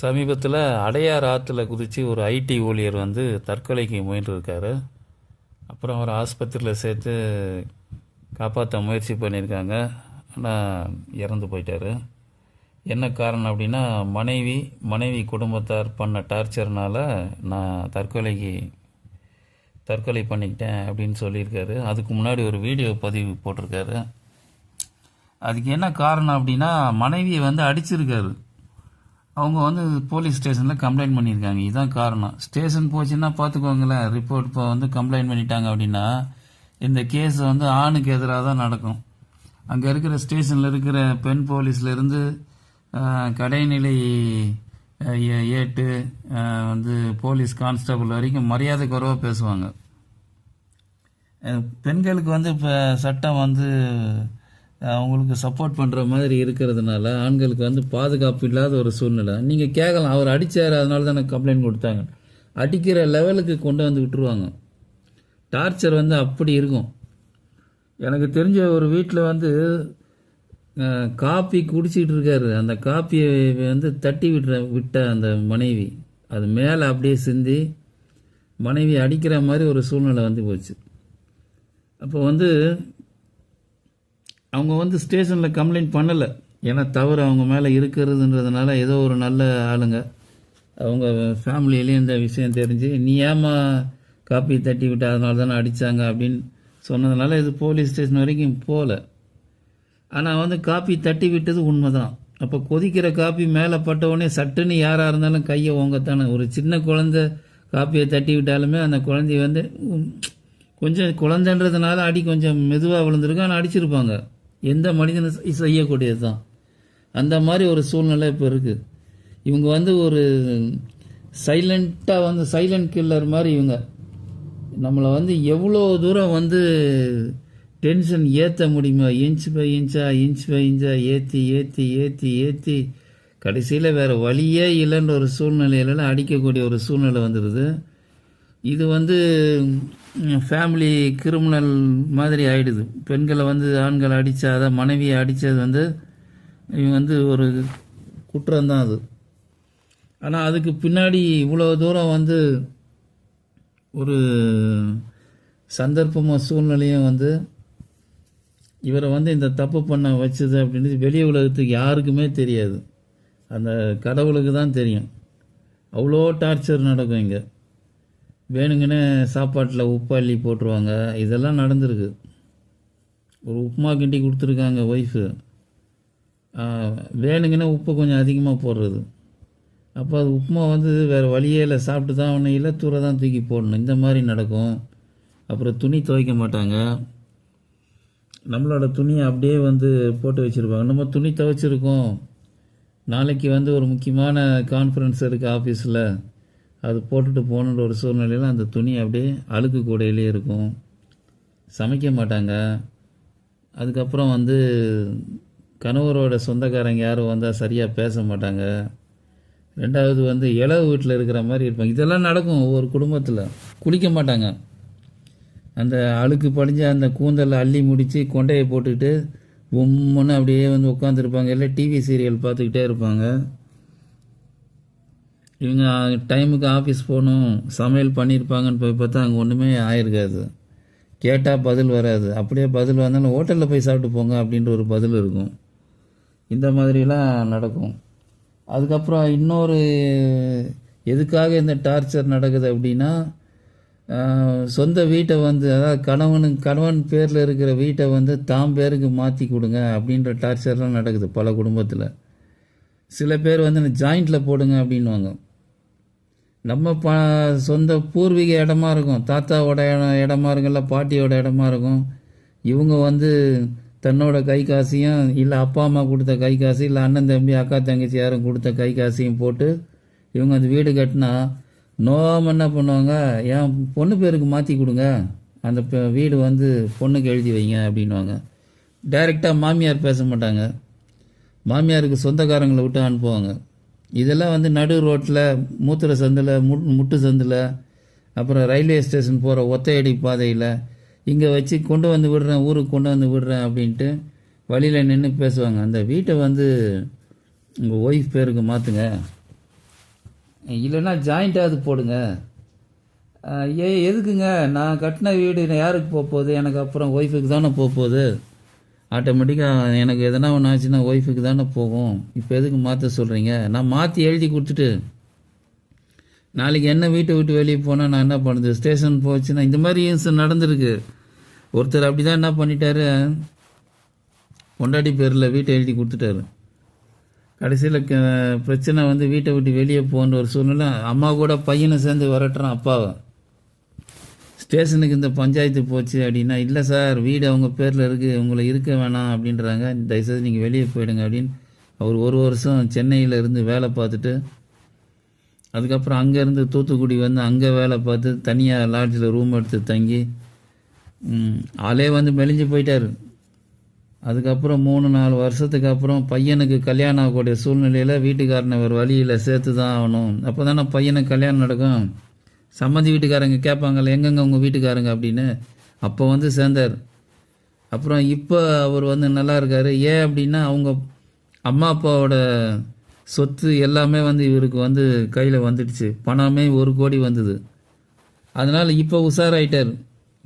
சமீபத்தில் அடையார் ஆற்றுல குதித்து ஒரு ஐடி ஊழியர் வந்து தற்கொலைக்கு முயன்றிருக்காரு. அப்புறம் அவர் ஆஸ்பத்திரியில் சேர்த்து காப்பாற்ற முயற்சி பண்ணியிருக்காங்க. ஆனால் இறந்து போயிட்டார். என்ன காரணம் அப்படின்னா மனைவி மனைவி குடும்பத்தார் பண்ண டார்ச்சர்னால் நான் தற்கொலைக்கு தற்கொலை பண்ணிக்கிட்டேன் அப்படின்னு சொல்லியிருக்காரு. அதுக்கு முன்னாடி ஒரு வீடியோ பதிவு போட்டிருக்காரு. அதுக்கு என்ன காரணம் அப்படின்னா மனைவியை வந்து அடிச்சிருக்காரு. அவங்க வந்து போலீஸ் ஸ்டேஷனில் கம்ப்ளைண்ட் பண்ணியிருக்காங்க. இதுதான் காரணம். ஸ்டேஷன் போச்சுன்னா பார்த்துக்கோங்களேன் ரிப்போர்ட் இப்போ வந்து கம்ப்ளைண்ட் பண்ணிட்டாங்க அப்படின்னா இந்த கேஸ் வந்து ஆணுக்கு எதிராக தான் நடக்கும். அங்கே இருக்கிற ஸ்டேஷனில் இருக்கிற பெண் போலீஸ்லேருந்து கடைநிலை ஏ- ஏட்டு வந்து போலீஸ் கான்ஸ்டபிள் வரைக்கும் மரியாதை குறைவாக பேசுவாங்க. பெண்களுக்கு வந்து இப்போ சட்டம் வந்து அவங்களுக்கு சப்போர்ட் பண்ணுற மாதிரி இருக்கிறதுனால ஆண்களுக்கு வந்து பாதுகாப்பு இல்லாத ஒரு சூழ்நிலை. நீங்கள் கேட்கலாம் அவர் அடித்தார் அதனால தான் எனக்கு கம்ப்ளைண்ட் கொடுத்தாங்க. அடிக்கிற லெவலுக்கு கொண்டு வந்து விட்டுருவாங்க. டார்ச்சர் வந்து அப்படி இருக்கும். எனக்கு தெரிஞ்ச ஒரு வீட்டில் வந்து காப்பி குடிச்சிட்டு இருக்காரு. அந்த காப்பியை வந்து தட்டி விட்டுற விட்ட அந்த மனைவி. அது மேலே அப்படியே சிந்தி மனைவி அடிக்கிற மாதிரி ஒரு சூழ்நிலை வந்து போச்சு. அப்போ வந்து அவங்க வந்து ஸ்டேஷனில் கம்ப்ளைண்ட் பண்ணலை. ஏன்னா தவறு அவங்க மேலே இருக்கிறதுன்றதுனால ஏதோ ஒரு நல்ல ஆளுங்க. அவங்க ஃபேமிலியிலேயும் இந்த விஷயம் தெரிஞ்சு நீ ஏமா காப்பி தட்டி விட்டு? அதனால தானே அடித்தாங்க அப்படின்னு சொன்னதுனால இது போலீஸ் ஸ்டேஷன் வரைக்கும் போகல ஆனால் வந்து காப்பி தட்டி விட்டது உண்மை தான் அப்போ கொதிக்கிற காப்பி மேலே பட்டவுடனே சட்டுன்னு யாராக இருந்தாலும் கையை ஓங்கத்தானே. ஒரு சின்ன குழந்த காப்பியை தட்டி விட்டாலுமே அந்த குழந்தைய வந்து கொஞ்சம் குழந்தைன்றதுனால அடி கொஞ்சம் மெதுவாக விழுந்திருக்கும் ஆனால் அடிச்சிருப்பாங்க. எந்த மனிதனும் செய்யக்கூடியது தான் அந்த மாதிரி ஒரு சூழ்நிலை இப்போ இருக்குது இவங்க வந்து ஒரு சைலண்ட்டாக வந்து சைலண்ட் கில்லர் மாதிரி இவங்க. நம்மளை வந்து எவ்வளோ தூரம் வந்து டென்ஷன் ஏற்ற முடியுமோ இன்ச் பை இன்ச்சா இன்ச் பை இன்ச்சாக ஏற்றி ஏற்றி ஏற்றி ஏற்றி கடைசியில் வேறு வழியே இல்லைன்ற ஒரு சூழ்நிலையிலலாம் அடிக்கக்கூடிய ஒரு சூழ்நிலை வந்துடுது இது வந்து ஃபேமிலி கிரிமினல் மாதிரி ஆகிடுது பெண்களை வந்து ஆண்களை அடித்தாத மனைவியை அடித்தது வந்து இவங்க வந்து ஒரு குற்றம்தான் அது. ஆனால் அதுக்கு பின்னாடி இவ்வளோ தூரம் வந்து ஒரு சந்தர்ப்பமாக சூழ்நிலையும் வந்து இவரை வந்து இந்த தப்பு பண்ண வச்சது அப்படின்றது வெளி உலகத்துக்கு யாருக்குமே தெரியாது. அந்த கடவுளுக்கு தான் தெரியும். அவ்வளோ டார்ச்சர் நடக்கும் இங்கே. வேணுங்கன்னு சாப்பாட்டில் உப்பு அள்ளி போட்டுருவாங்க. இதெல்லாம் நடந்திருக்கு. ஒரு உப்புமா கிண்டி கொடுத்துருக்காங்க ஒய்ஃபு வேணுங்கன்னு உப்பு கொஞ்சம் அதிகமாக போடுறது. அப்போ அது உப்புமா வந்து வேறு வழியே இல்லை. சாப்பிட்டு தான் ஒன்றும் இல்லை தூர தான் தூக்கி போடணும். இந்த மாதிரி நடக்கும். அப்புறம் துணி துவைக்க மாட்டாங்க. நம்மளோட துணியை அப்படியே வந்து போட்டு வச்சுருப்பாங்க. நம்ம துணி துவைச்சிருக்கோம். நாளைக்கு வந்து ஒரு முக்கியமான கான்ஃபரன்ஸ் இருக்குது ஆஃபீஸில் அது போட்டுட்டு போகணுன்ற ஒரு சூழ்நிலையில் அந்த துணி அப்படியே அழுக்கு கூடையிலே இருக்கும். சமைக்க மாட்டாங்க. அதுக்கப்புறம் வந்து கணவரோட சொந்தக்காரங்க யாரும் வந்தால் சரியாக பேச மாட்டாங்க. ரெண்டாவது வந்து இளவு வீட்டில் இருக்கிற மாதிரி இருப்பாங்க. இதெல்லாம் நடக்கும் ஒவ்வொரு குடும்பத்தில். குளிக்க மாட்டாங்க. அந்த அழுக்கு படிஞ்ச அந்த கூந்தலை அள்ளி முடித்து கொண்டையை போட்டுக்கிட்டு உம்முன்னு அப்படியே வந்து உட்காந்துருப்பாங்க இல்லை டிவி சீரியல் பார்த்துக்கிட்டே இருப்பாங்க. இவங்க டைமுக்கு ஆஃபீஸ் போகணும் சமையல் பண்ணியிருப்பாங்கன்னு போய் பார்த்தா அங்கே ஒன்றுமே ஆயிருக்காது. கேட்டால் பதில் வராது. அப்படியே பதில் வந்தாலும் ஹோட்டலில் போய் சாப்பிட்டு போங்க அப்படின்ற ஒரு பதில் இருக்கும். இந்த மாதிரிலாம் நடக்கும். அதுக்கப்புறம் இன்னொரு எதுக்காக இந்த டார்ச்சர் நடக்குது அப்படின்னா சொந்த வீட்டை வந்து அதாவது கணவனு கணவன் பேரில் இருக்கிற வீட்டை வந்து தாம் பேருக்கு மாற்றி கொடுங்க அப்படின்ற டார்ச்சர்லாம் நடக்குது பல குடும்பத்தில். சில பேர் வந்து ஜாயிண்டில் போடுங்க அப்படின்வாங்க நம்ம ப சொந்த பூர்வீக இடமா இருக்கும். தாத்தாவோட இடமா இருக்கும் இல்லை பாட்டியோட இடமா இருக்கும். இவங்க வந்து தன்னோட கை காசையும் இல்லை அப்பா அம்மா கொடுத்த கை காசு இல்லை அண்ணன் தம்பி அக்கா தங்கச்சி யாரும் கொடுத்த கை காசையும் போட்டு இவங்க அந்த வீடு கட்டினா நோவாமல் என்ன பண்ணுவாங்க? என் பொண்ணு பேருக்கு மாற்றி கொடுங்க. அந்த பெ- வீடு வந்து பொண்ணுக்கு எழுதி வைங்க அப்படின்வாங்க டைரெக்டாக மாமியார் பேச மாட்டாங்க. மாமியாருக்கு சொந்தக்காரங்களை விட்டு அனுப்புவாங்க. இதெல்லாம் வந்து நடு ரோட்டில் மூத்திர சந்தில் முட் முட்டு சந்தில் அப்புறம் ரயில்வே ஸ்டேஷன் போகிற ஒத்தையடி பாதையில் இங்கே வச்சு கொண்டு வந்து விடுறேன் ஊருக்கு கொண்டு வந்து விடுறேன் அப்படின்ட்டு வழியில் நின்று பேசுவாங்க. அந்த வீட்டை வந்து உங்கள் ஒய்ஃப் பேருக்கு மாற்றுங்க இல்லைன்னா ஜாயிண்ட்டாவது போடுங்க. ஏ எதுக்குங்க? நான் கட்டின வீடு யாருக்கு போக போகுது? எனக்கு அப்புறம் ஒய்ஃபுக்கு தானே போக போகுது? ஆட்டோமேட்டிக்காக எனக்கு எதனா ஒன்று ஆச்சுன்னா ஒய்ஃபுக்கு தானே போகும். இப்போ எதுக்கு மாற்ற சொல்கிறீங்க நான் மாற்றி எழுதி கொடுத்துட்டு நாளைக்கு என்ன வீட்டை விட்டு வெளியே போனால் நான் என்ன பண்ணுறது? ஸ்டேஷன் போச்சுன்னா இந்த மாதிரி இன்சிடென்ட் நடந்திருக்கு. ஒருத்தர் அப்படி தான் என்ன பண்ணிட்டாரு? பொண்டாட்டி பேரில் வீட்டை எழுதி கொடுத்துட்டாரு. கடைசியில் பிரச்சனை வந்து வீட்டை விட்டு வெளியே போன்ற ஒரு சூழ்நிலை. அம்மா கூட பையனை சேர்ந்து விரட்டுறான் அப்பாவை. ஸ்டேஷனுக்கு இந்த பஞ்சாயத்து போச்சு அப்படின்னா இல்லை சார் வீடு அவங்க பேரில் இருக்குது உங்களை இருக்க வேணாம் அப்படின்றாங்க. தயவுசெய்து நீங்கள் வெளியே போயிடுங்க அப்படின்னு அவர் ஒரு வருஷம் சென்னையில் இருந்து வேலை பார்த்துட்டு அதுக்கப்புறம் அங்கேருந்து தூத்துக்குடி வந்து அங்கே வேலை பார்த்து தனியாக லாட்ஜில் ரூம் எடுத்து தங்கி ஆளே வந்து மெலிஞ்சு போயிட்டார். அதுக்கப்புறம் மூணு நாலு வருஷத்துக்கு அப்புறம் பையனுக்கு கல்யாணம் ஆகக்கூடிய சூழ்நிலையில் வீட்டுக்காரனை ஒரு வழியில் சேர்த்து தான் ஆகணும். அப்போ தானே பையனுக்கு கல்யாணம் நடக்கும். சம்மந்தி வீட்டுக்காரங்க கேட்பாங்கல்ல எங்கெங்க உங்கள் வீட்டுக்காரங்க? அப்படின்னு. அப்போ வந்து சேர்ந்தார். அப்புறம் இப்போ அவர் வந்து நல்லா இருக்கார். ஏன் அப்படின்னா அவங்க அம்மா அப்பாவோட சொத்து எல்லாமே வந்து இவருக்கு வந்து கையில் வந்துடுச்சு. பணமே ஒரு கோடி வந்தது. அதனால் இப்போ உஷாராயிட்டார்.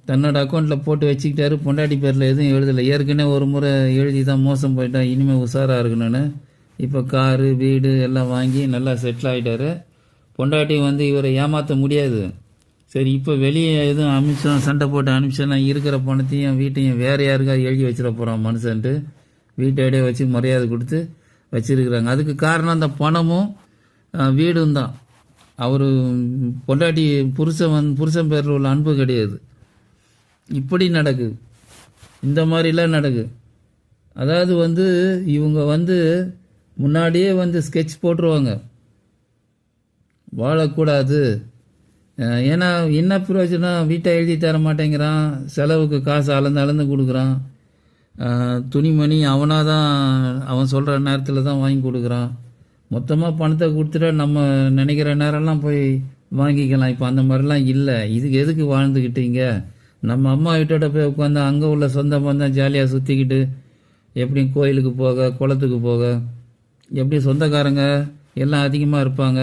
தன்னோட அக்கௌண்ட்டில் போட்டு வச்சுக்கிட்டாரு. பொண்டாட்டி பேரில் எதுவும் எழுதலை. ஏற்கனவே ஒரு முறை எழுதி தான் மோசம் போயிட்டான். இனிமேல் உஷாராக இருக்கணும்னு. இப்போ காரு வீடு எல்லாம் வாங்கி நல்லா செட்டில் ஆகிட்டாரு பொண்டாட்டி வந்து இவரை ஏமாற்ற முடியாது. சரி இப்போ வெளியே எதுவும் அமிச்சம் சண்டை போட்டு அனுப்பிச்சோன்னா இருக்கிற பணத்தையும் வீட்டையும் வேறு யாருக்காவது எழுதி வச்சிட போகிறான் மனுஷன்ட்டு. வீட்டோடய வச்சு மரியாதை கொடுத்து வச்சிருக்கிறாங்க. அதுக்கு காரணம் அந்த பணமும் வீடும் தான். அவர் பொண்டாட்டி புருஷன் வந் புருஷன் பேரில் உள்ள அன்பு கிடையாது. இப்படி நடக்குது இந்த மாதிரிலாம் நடக்குது அதாவது வந்து இவங்க வந்து முன்னாடியே வந்து ஸ்கெட்ச் போட்டுருவாங்க. வாழக்கூடாது. ஏன்னா என்ன பிரயோஜனம்? வீட்டை எழுதி தர மாட்டேங்கிறான். செலவுக்கு காசு அளந்து அளந்து கொடுக்குறான். துணிமணி அவனாக தான் அவன் சொல்கிற நேரத்தில் தான் வாங்கி கொடுக்குறான். மொத்தமாக பணத்தை கொடுத்துட்டா நம்ம நினைக்கிற நேரம்லாம் போய் வாங்கிக்கலாம். இப்போ அந்த மாதிரிலாம் இல்லை. இதுக்கு எதுக்கு வாழ்ந்துக்கிட்டீங்க நம்ம அம்மா வீட்டோட போய் உட்காந்து அங்கே உள்ள சொந்த பந்தம் ஜாலியாக சுற்றிக்கிட்டு எப்படி கோயிலுக்கு போக குளத்துக்கு போக எப்படி சொந்தக்காரங்க எல்லாம் அதிகமாக இருப்பாங்க.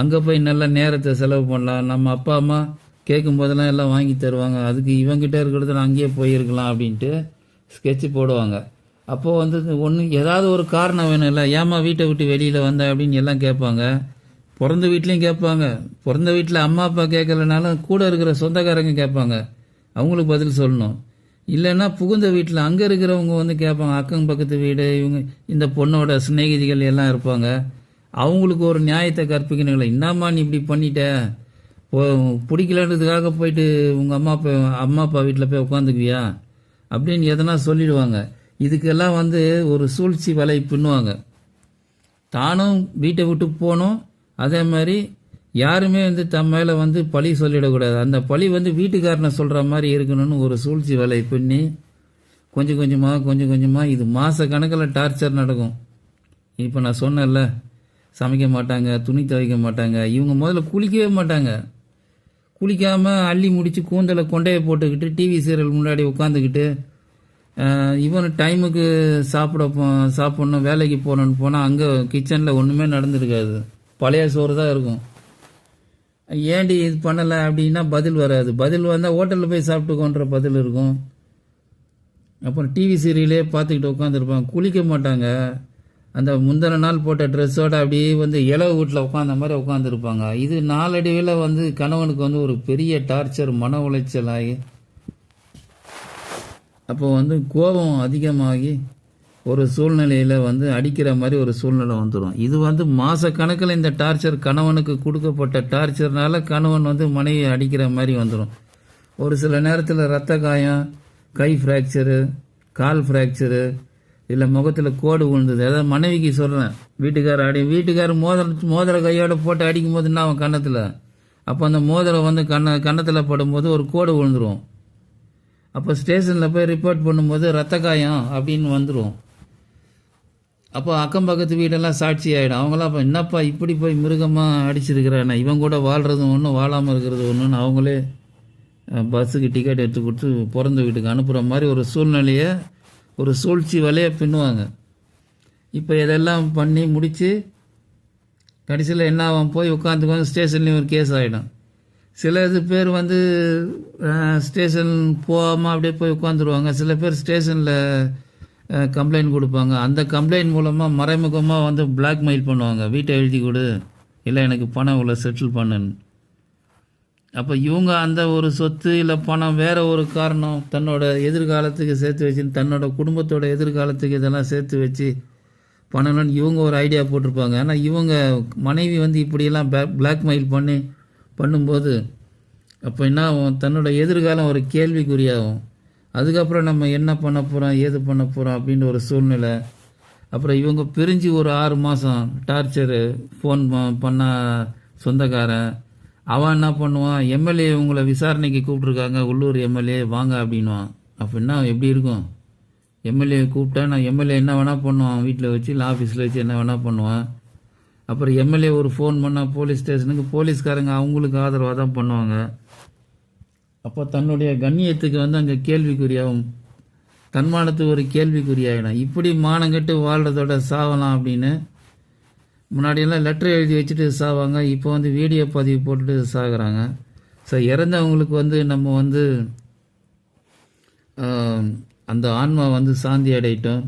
அங்கே போய் நல்ல நேரத்தை செலவு பண்ணலாம். நம்ம அப்பா அம்மா கேட்கும் போதெல்லாம் எல்லாம் வாங்கி தருவாங்க. அதுக்கு இவங்கிட்ட இருக்கிறதுல அங்கேயே போயிருக்கலாம் அப்படின்ட்டு ஸ்கெட்சு போடுவாங்க. அப்போது வந்து ஒன்று ஏதாவது ஒரு காரணம் வேணும் இல்லை. ஏமா வீட்டை விட்டு வெளியில் வந்த அப்படின்னு எல்லாம் கேட்பாங்க. பிறந்த வீட்லேயும் கேட்பாங்க. பிறந்த வீட்டில் அம்மா அப்பா கேட்கலனாலும் கூட இருக்கிற சொந்தக்காரங்க கேட்பாங்க. அவங்களுக்கு பதில் சொல்லணும். இல்லைன்னா புகுந்த வீட்டில் அங்கே இருக்கிறவங்க வந்து கேட்பாங்க. அக்கம் பக்கத்து வீடு இவங்க இந்த பொண்ணோட சிநேகிதிகள் எல்லாம் இருப்பாங்க. அவங்களுக்கு ஒரு நியாயத்தை கற்பிக்கணுங்களே. என்னம்மா நீ இப்படி பண்ணிட்ட? பிடிக்கலன்றதுக்காக போயிட்டு உங்கள் அம்மா அப்பா அம்மா அப்பா வீட்டில் போய் உட்காந்துக்குவியா அப்படின்னு எதனா சொல்லிடுவாங்க. இதுக்கெல்லாம் வந்து ஒரு சூழ்ச்சி வலை பின்னுவாங்க தானும் வீட்டை விட்டு போகணும் அதே மாதிரி யாருமே வந்து தம் மேலே வந்து பழி சொல்லிடக்கூடாது. அந்த பழி வந்து வீட்டுக்காரனை சொல்கிற மாதிரி இருக்கணும்னு ஒரு சூழ்ச்சி வலை பின்னி கொஞ்சம் கொஞ்சமாக கொஞ்சம் கொஞ்சமாக இது மாத கணக்கில் டார்ச்சர் நடக்கும். இப்போ நான் சொன்னேன்ல சமைக்க மாட்டாங்க துணி துவைக்க மாட்டாங்க. இவங்க முதல்ல குளிக்கவே மாட்டாங்க. குளிக்காமல் அள்ளி முடித்து கூந்தலை கொண்டையை போட்டுக்கிட்டு டிவி சீரியல் முன்னாடி உட்காந்துக்கிட்டு இவன் டைமுக்கு சாப்பிட போ சாப்பிட்ணும் வேலைக்கு போகணுன்னு போனால் அங்கே கிச்சனில் ஒன்றுமே நடந்துருக்காது. பழைய சோறு தான் இருக்கும். ஏண்டி இது பண்ணலை அப்படின்னா பதில் வராது. பதில் வந்தால் ஹோட்டலில் போய் சாப்பிட்டுக்கோன்ற பதில் இருக்கும். அப்புறம் டிவி சீரியலே பார்த்துக்கிட்டு உட்காந்துருப்பாங்க. குளிக்க மாட்டாங்க. அந்த முந்தின நாள் போட்ட ட்ரெஸ்ஸோட அப்படியே வந்து இலவு வீட்டில் உட்காந்த மாதிரி உட்காந்துருப்பாங்க இது நாளடைவில் வந்து கணவனுக்கு வந்து ஒரு பெரிய டார்ச்சர் மன உளைச்சல் ஆகி அப்போ வந்து கோபம் அதிகமாகி ஒரு சூழ்நிலையில் வந்து அடிக்கிற மாதிரி ஒரு சூழ்நிலை வந்துடும் இது வந்து மாத கணக்கில் இந்த டார்ச்சர் கணவனுக்கு கொடுக்கப்பட்ட டார்ச்சர்னால கணவன் வந்து மனைவி அடிக்கிற மாதிரி வந்துடும் ஒரு சில நேரத்தில் ரத்த காயம் கை ஃப்ராக்சரு கால் ஃப்ராக்சரு இல்லை முகத்தில் கோடு விழுந்தது. அதாவது மனைவிக்கு சொல்கிறேன் வீட்டுக்காரர் அடி வீட்டுக்காரர் மோதிர மோதிர கையோட போட்டு அடிக்கும் போது என்ன அவன் கன்னத்தில்? அப்போ அந்த மோதிரம் வந்து கண்ண கன்னத்தில் படும்போது ஒரு கோடு விழுந்துடும் அப்போ ஸ்டேஷனில் போய் ரிப்போர்ட் பண்ணும்போது ரத்த காயம் அப்படின்னு வந்துடும் அப்போ அக்கம் பக்கத்து வீடெல்லாம் சாட்சி ஆகிடும் அவங்களாம் அப்போ என்னப்பா இப்படி போய் மிருகமாக அடிச்சிருக்கிறானே? இவன் கூட வாழ்கிறதும் ஒன்று வாழாமல் இருக்கிறது ஒன்றுன்னு அவங்களே பஸ்ஸுக்கு டிக்கெட் எடுத்து கொடுத்து பிறந்த வீட்டுக்கு அனுப்புகிற மாதிரி ஒரு சூழ்நிலையை ஒரு சூழ்ச்சி வலையை பின்னுவாங்க. இப்போ இதெல்லாம் பண்ணி முடித்து கடைசியில் என்ன ஆகும்? போய் உட்காந்துக்குவாங்க ஸ்டேஷன்லேயும் ஒரு கேஸ் ஆகிடும் சில இது பேர் வந்து ஸ்டேஷன் போகாமல் அப்படியே போய் உட்காந்துருவாங்க சில பேர் ஸ்டேஷனில் கம்ப்ளைண்ட் கொடுப்பாங்க. அந்த கம்ப்ளைண்ட் மூலமாக மறைமுகமாக வந்து பிளாக்மெயில் பண்ணுவாங்க. வீட்டை எழுதி கொடு. இல்லை எனக்கு பணம் இவ்வளோ செட்டில் பண்ணுன்னு. அப்போ இவங்க அந்த ஒரு சொத்து இல்லை பணம் வேறு ஒரு காரணம் தன்னோட எதிர்காலத்துக்கு சேர்த்து வச்சு தன்னோட குடும்பத்தோட எதிர்காலத்துக்கு இதெல்லாம் சேர்த்து வச்சு பண்ணணும்னு இவங்க ஒரு ஐடியா போட்டிருப்பாங்க. ஆனால் இவங்க மனைவி வந்து இப்படியெல்லாம் பிளாக்மெயில் பண்ணி பண்ணும்போது அப்போ என்ன ஆகும்? தன்னோட எதிர்காலம் ஒரு கேள்விக்குறியாகும். அதுக்கப்புறம் நம்ம என்ன பண்ண போகிறோம் ஏது பண்ண போகிறோம் அப்படின்ற ஒரு சூழ்நிலை. அப்புறம் இவங்க பிரிஞ்சு ஒரு ஆறு மாதம் டார்ச்சரு ஃபோன் பண்ண சொந்தக்காரன் அவன் என்ன பண்ணுவான்? எம்எல்ஏ உங்களை விசாரணைக்கு கூப்பிட்ருக்காங்க உள்ளூர் எம்எல்ஏ வாங்க அப்படின்வான் அப்படின்னா எப்படி இருக்கும்? எம்எல்ஏ கூப்பிட்டா நான் எம்எல்ஏ என்ன வேணால் பண்ணுவான். வீட்டில் வச்சு இல்லை ஆஃபீஸில் வச்சு என்ன வேணால் பண்ணுவான். அப்புறம் எம்எல்ஏ ஒரு ஃபோன் பண்ணால் போலீஸ் ஸ்டேஷனுக்கு போலீஸ்காரங்க அவங்களுக்கு ஆதரவாக தான் பண்ணுவாங்க. அப்போ தன்னுடைய கண்ணியத்துக்கு வந்து அங்கே கேள்விக்குறியாகும் தன்மானத்துக்கு ஒரு கேள்விக்குறியாகிடும் இப்படி மானங்கட்டு வாழ்கிறதோட சாவலாம் அப்படின்னு முன்னாடியெல்லாம் லெட்டர் எழுதி வச்சுட்டு சாவாங்க இப்போ வந்து வீடியோ பதிவு போட்டுட்டு சாகுறாங்க. ஸோ இறந்தவங்களுக்கு வந்து நம்ம வந்து அந்த ஆன்மா வந்து சாந்தி அடையட்டும்.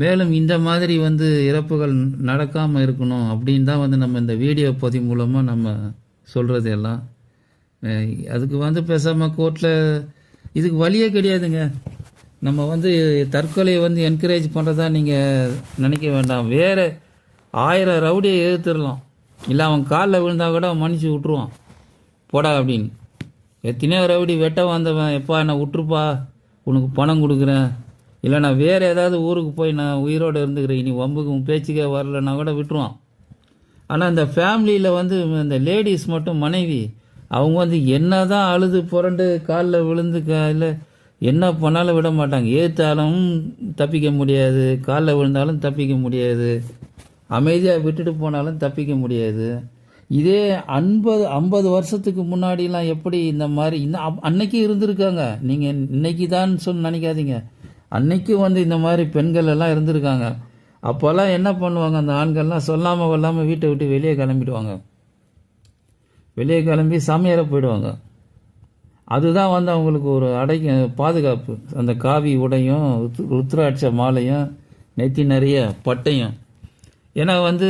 மேலும் இந்த மாதிரி வந்து இறப்புகள் நடக்காமல் இருக்கணும் அப்படின்னு தான் வந்து நம்ம இந்த வீடியோ பதிவு மூலமாக நம்ம சொல்கிறது எல்லாம். அதுக்கு வந்து பேசாமல் கோர்ட்டில் இதுக்கு வழியே கிடையாதுங்க. நம்ம வந்து தற்கொலையை வந்து என்கரேஜ் பண்ணுறதா நீங்கள் நினைக்க வேண்டாம். வேறு ஆயிரம் ரவுடியை எதிர்த்துடலாம். இல்லை அவன் காலில் விழுந்தா கூட அவன் மன்னிச்சு விட்ருவான் போடா அப்படின்னு. எத்தனையோ ரவுடி வெட்ட வந்தவன் எப்பா என்னை விட்டுருப்பா? உனக்கு பணம் கொடுக்குறேன். இல்லை நான் வேறு ஏதாவது ஊருக்கு போய் நான் உயிரோடு இருந்துக்கிறேன். இனி வம்புக்கு உன் பேச்சுக்கே வரலன்னா கூட விட்டுருவான். ஆனால் இந்த ஃபேமிலியில் வந்து இந்த லேடிஸ் மட்டும் மனைவி அவங்க வந்து என்ன தான் அழுது புரண்டு காலில் விழுந்து இல்லை என்ன பண்ணாலும் விட மாட்டாங்க. ஏற்றாலும் தப்பிக்க முடியாது காலில் விழுந்தாலும் தப்பிக்க முடியாது. அமைதியாக விட்டுட்டு போனாலும் தப்பிக்க முடியாது. இதே ஐம்பது ஐம்பது வருஷத்துக்கு முன்னாடிலாம் எப்படி இந்த மாதிரி இன்னும் அப்- அன்னைக்கு இருந்திருக்காங்க. நீங்கள் இன்னைக்கு தான் சொல்லி நினைக்காதீங்க. அன்னைக்கு வந்து இந்த மாதிரி பெண்கள் எல்லாம் இருந்திருக்காங்க. அப்போல்லாம் என்ன பண்ணுவாங்க? அந்த ஆண்கள்லாம் சொல்லாமல் கொள்ளாமல் வீட்டை விட்டு வெளியே கிளம்பிடுவாங்க. வெளியே கிளம்பி சமையல போயிடுவாங்க. அதுதான் வந்து அவங்களுக்கு ஒரு அடைக்க பாதுகாப்பு. அந்த காவி உடையும் ருத்ராட்ச மாலையும் நெத்தி நிறைய பட்டையும். ஏன்னா வந்து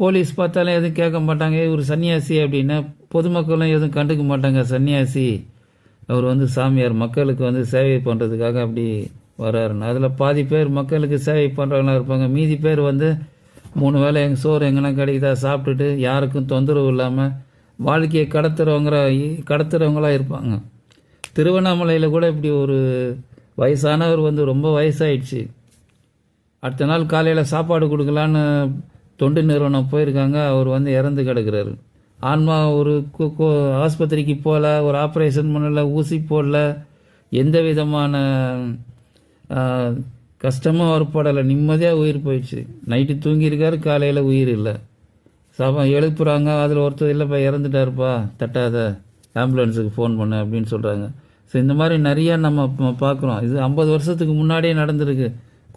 போலீஸ் பார்த்தாலும் எதுவும் கேட்க மாட்டாங்க. இவர் சன்னியாசி அப்படின்னா பொதுமக்களும் எதுவும் கண்டுக்க மாட்டாங்க. சன்னியாசி அவர் வந்து சாமியார். மக்களுக்கு வந்து சேவை பண்ணுறதுக்காக அப்படி வர்றாருன்னு அதில் பாதி பேர் மக்களுக்கு சேவை பண்ணுறவங்களா இருப்பாங்க. மீதி பேர் வந்து மூணு வேளை எங்கள் சோறு எங்கன்னா கிடைக்குதா சாப்பிட்டுட்டு யாருக்கும் தொந்தரவு இல்லாமல் வாழ்க்கையை கடத்துறவங்கிற கடத்துறவங்களா இருப்பாங்க. திருவண்ணாமலையில் கூட இப்படி ஒரு வயசானவர் வந்து ரொம்ப வயசாயிடுச்சு. அடுத்த நாள் காலையில் சாப்பாடு கொடுக்கலான்னு தொண்டு நிறுவனம் போயிருக்காங்க. அவர் வந்து இறந்து கிடக்கிறாரு. ஆன்மா ஒரு ஆஸ்பத்திரிக்கு போகல ஒரு ஆப்ரேஷன் பண்ணல ஊசி போடல எந்த விதமான கஷ்டமும் அவர் போடலை. நிம்மதியாக உயிர் போயிடுச்சு. நைட்டு தூங்கியிருக்காரு காலையில் உயிர் இல்லை. சாபம் எழுப்புறாங்க. அதில் ஒருத்தர் இல்லைப்பா இறந்துட்டாருப்பா தட்டாத ஆம்புலன்ஸுக்கு ஃபோன் பண்ண அப்படின்னு சொல்கிறாங்க ஸோ இந்த மாதிரி நிறையா நம்ம பார்க்குறோம். இது ஐம்பது வருஷத்துக்கு முன்னாடியே நடந்திருக்கு.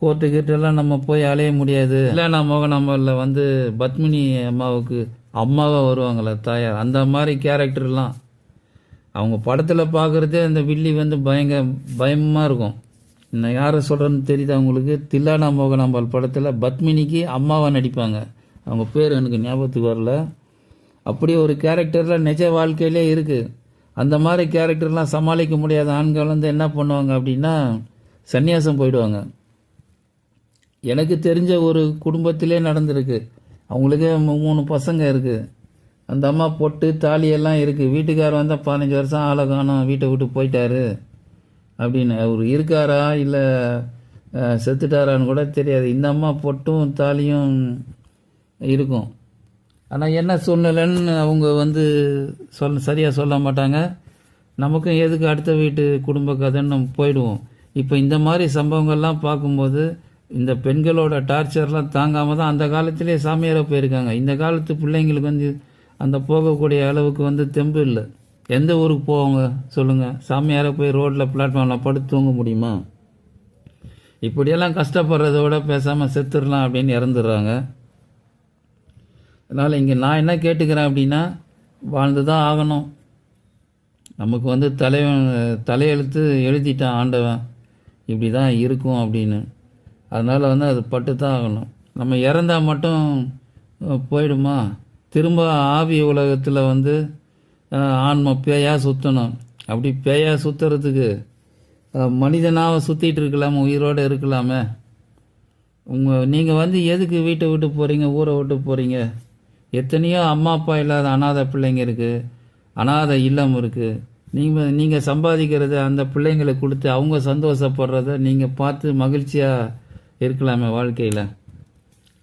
கோர்ட்டு கிட்டெல்லாம் நம்ம போய் அலைய முடியாது. இல்லைனா மோகனாமலில் வந்து பத்மினி அம்மாவுக்கு அம்மாவாக வருவாங்களே தாயார். அந்த மாதிரி கேரக்டர்லாம் அவங்க படத்தில் பார்க்குறதே அந்த வில்லி வந்து பயங்க பயமாக இருக்கும். நான் யாரை சொல்கிறேன்னு தெரியுது அவங்களுக்கு தில்லானா மோகனாம்பாள் படத்தில் பத்மினிக்கு அம்மாவாக நடிப்பாங்க. அவங்க பேர் எனக்கு ஞாபகத்துக்கு வரல. அப்படி ஒரு கேரக்டரில் நிஜ வாழ்க்கையிலே இருக்குது அந்த மாதிரி கேரக்டர்லாம் சமாளிக்க முடியாத ஆண்கள் வந்து என்ன பண்ணுவாங்க அப்படின்னா சன்னியாசம் போயிடுவாங்க. எனக்கு தெரிஞ்ச ஒரு குடும்பத்திலே நடந்திருக்கு. அவங்களுக்கு மூணு பசங்க இருக்குது அந்த அம்மா பொட்டு தாலியெல்லாம் இருக்குது வீட்டுக்கார் வந்தால் பதினஞ்சு வருஷம் ஆளை காணும். வீட்டை விட்டு போயிட்டாரு. அப்படின்னு. அவர் இருக்காரா? இல்லை செத்துட்டாரான்னு கூட தெரியாது. இந்த அம்மா பொட்டும் தாலியும் இருக்கும். ஆனால் என்ன சூழ்நிலைன்னு அவங்க வந்து சொல் சரியாக சொல்ல மாட்டாங்க. நமக்கும் எதுக்கு அடுத்த வீட்டு குடும்ப கதைன்னு நம்ம போயிடுவோம். இப்போ இந்த மாதிரி சம்பவங்கள்லாம் பார்க்கும்போது இந்த பெண்களோட டார்ச்சர்லாம் தாங்காமல் தான் அந்த காலத்திலே சாமியாராக போயிருக்காங்க. இந்த காலத்து பிள்ளைங்களுக்கு வந்து அந்த போகக்கூடிய அளவுக்கு வந்து தெம்பு இல்லை. எந்த ஊருக்கு போவாங்க சொல்லுங்கள் சாமியாரை போய் ரோட்டில் பிளாட்ஃபார்மில் படுத்து தூங்க முடியுமா? இப்படியெல்லாம் கஷ்டப்படுறத விட பேசாமல் செத்துடலாம் அப்படின்னு இறந்துடுறாங்க. அதனால் இங்கே நான் என்ன கேட்டுக்கிறேன் அப்படின்னா வாழ்ந்து தான் ஆகணும். நமக்கு வந்து தலைவன் தலையெழுத்து எழுதிட்டான் ஆண்டவன். இப்படி தான் இருக்கும் அப்படின்னு. அதனால் வந்து அது பட்டு தான் ஆகணும். நம்ம இறந்தால் மட்டும் போயிடுமா? திரும்ப ஆவி உலகத்தில் வந்து ஆன்மா பேயாக சுற்றணும் அப்படி பேயாக சுற்றுறதுக்கு மனிதனாக சுற்றிட்டு இருக்கலாமே உயிரோடு இருக்கலாமே. உங்கள் நீங்கள் வந்து எதுக்கு வீட்டை விட்டு போகிறீங்க ஊரை விட்டு போகிறீங்க எத்தனையோ அம்மா அப்பா இல்லாத அனாதை பிள்ளைங்க இருக்குது அனாதை இல்லம் இருக்குது நீங்கள் நீங்கள் சம்பாதிக்கிறத அந்த பிள்ளைங்களை கொடுத்து அவங்க சந்தோஷப்படுறத நீங்கள் பார்த்து மகிழ்ச்சியாக இருக்கலாமே வாழ்க்கையில்.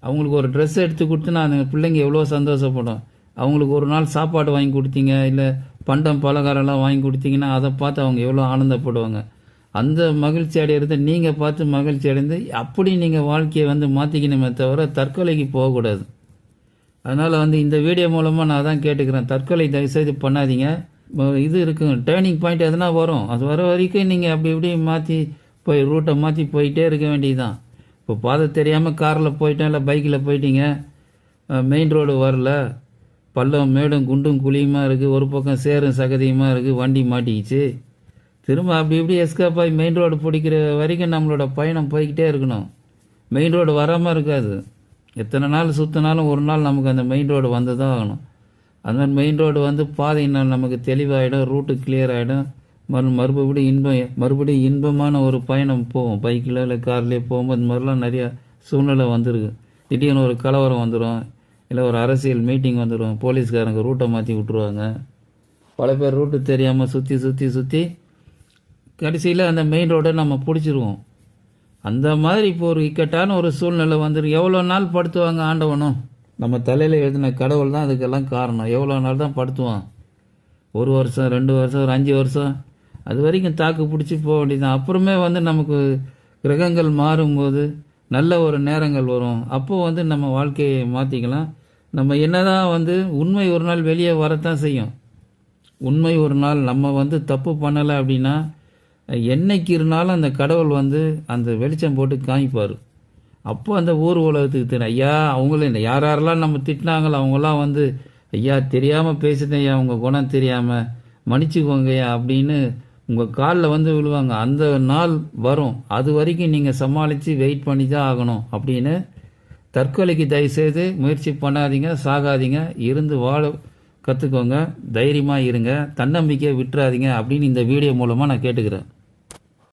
அவங்களுக்கு ஒரு ட்ரெஸ் எடுத்து கொடுத்து நான் அந்த பிள்ளைங்க எவ்வளோ சந்தோஷப்படும். அவங்களுக்கு ஒரு நாள் சாப்பாடு வாங்கி கொடுத்தீங்க இல்லை பண்டம் பலகாரம்லாம் வாங்கி கொடுத்தீங்கன்னா அதை பார்த்து அவங்க எவ்வளோ ஆனந்தப்படுவாங்க. அந்த மகிழ்ச்சி அடையிறத நீங்கள் பார்த்து மகிழ்ச்சி அடைந்து அப்படி நீங்கள் வாழ்க்கையை வந்து மாற்றிக்கணுமே தவிர தற்கொலைக்கு போகக்கூடாது. அதனால் வந்து இந்த வீடியோ மூலமாக நான் தான் கேட்டுக்கிறேன். தற்கொலை தயவுசெய்து பண்ணாதீங்க. இது இருக்குங்க டேர்னிங் பாயிண்ட் எதனா வரும். அது வர வரைக்கும் நீங்கள் அப்படி இப்படி மாற்றி போய் ரூட்டை மாற்றி போயிட்டே இருக்க வேண்டியதுதான். இப்போ பாதை தெரியாமல் காரில் போயிட்டேன் இல்லை பைக்கில் போயிட்டீங்க மெயின் ரோடு வரல. பள்ளம் மேடும் குண்டும் குழியுமா இருக்குது ஒரு பக்கம் சேரும் சகதியுமாக இருக்குது வண்டி மாட்டிக்கிச்சு. திரும்ப அப்படி இப்படி எஸ்கேப் ஆகி மெயின் ரோடு பிடிக்கிற வரைக்கும் நம்மளோட பயணம் போய்கிட்டே இருக்கணும். மெயின் ரோடு வராமல் இருக்காது. எத்தனை நாள் சுற்றினாலும் ஒரு நாள் நமக்கு அந்த மெயின் ரோடு வந்து தான் ஆகணும். அந்த மாதிரி மெயின் ரோடு வந்து பாதையினால் நமக்கு தெளிவாகிடும் ரூட்டு கிளியர் ஆகிடும் மறு மறுபடியும் இன்பம் மறுபடியும் இன்பமான ஒரு பயணம் போவோம் பைக்கில் இல்லை கார்லேயே போகும்போது இந்த மாதிரிலாம் நிறையா சூழ்நிலை வந்திருக்கு. திடீர்னு ஒரு கலவரம் வந்துடும் இல்லை ஒரு அரசியல் மீட்டிங் வந்துடும் போலீஸ்காரங்க ரூட்டை மாற்றி விட்ருவாங்க பல பேர் ரூட்டு தெரியாமல் சுற்றி சுற்றி சுற்றி கடைசியில் அந்த மெயின் ரோடை நம்ம பிடிச்சிருவோம். அந்த மாதிரி இப்போ ஒரு இக்கட்டான ஒரு சூழ்நிலை வந்துடும் எவ்வளோ நாள் படுத்துவாங்க ஆண்டவனும்? நம்ம தலையில் எழுதின கடவுள் தான் அதுக்கெல்லாம் காரணம். எவ்வளோ நாள் தான் படுத்துவான்? ஒரு வருஷம் ரெண்டு வருஷம் ஒரு அஞ்சு வருஷம் அது வரைக்கும் தாக்கு பிடிச்சி போக வேண்டியதுதான். அப்புறமே வந்து நமக்கு கிரகங்கள் மாறும்போது நல்ல ஒரு நேரங்கள் வரும். அப்போது வந்து நம்ம வாழ்க்கையை மாற்றிக்கலாம் நம்ம என்னதான் வந்து உண்மை ஒரு நாள் வெளியே வரத்தான் செய்யும். உண்மை ஒரு நாள் நம்ம வந்து தப்பு பண்ணலை அப்படின்னா என்னைக்கு இருந்தாலும் அந்த கடவுள் வந்து அந்த வெளிச்சம் போட்டு காமிப்பார். அப்போ அந்த ஊர் உலகத்துக்கு தெரியும் ஐயா அவங்களே யார் யாரெல்லாம் நம்ம திட்டினாங்களோ அவங்களாம் வந்து ஐயா தெரியாமல் பேசிட்டேன் ஐயா குணம் தெரியாமல் மன்னிச்சுக்கோங்கய்யா அப்படின்னு உங்கள் காலில் வந்து விழுவாங்க. அந்த நாள் வரும். அது வரைக்கும் நீங்கள் சமாளித்து வெயிட் பண்ணி தான் ஆகணும். அப்படின்னு தற்கொலைக்கு தயவுசெய்து முயற்சி பண்ணாதீங்க சாகாதீங்க. இருந்து வாழ கற்றுக்கோங்க தைரியமாக இருங்க. தன்னம்பிக்கையை விட்டுறாதீங்க அப்படின்னு இந்த வீடியோ மூலமாக நான் கேட்டுக்கிறேன்.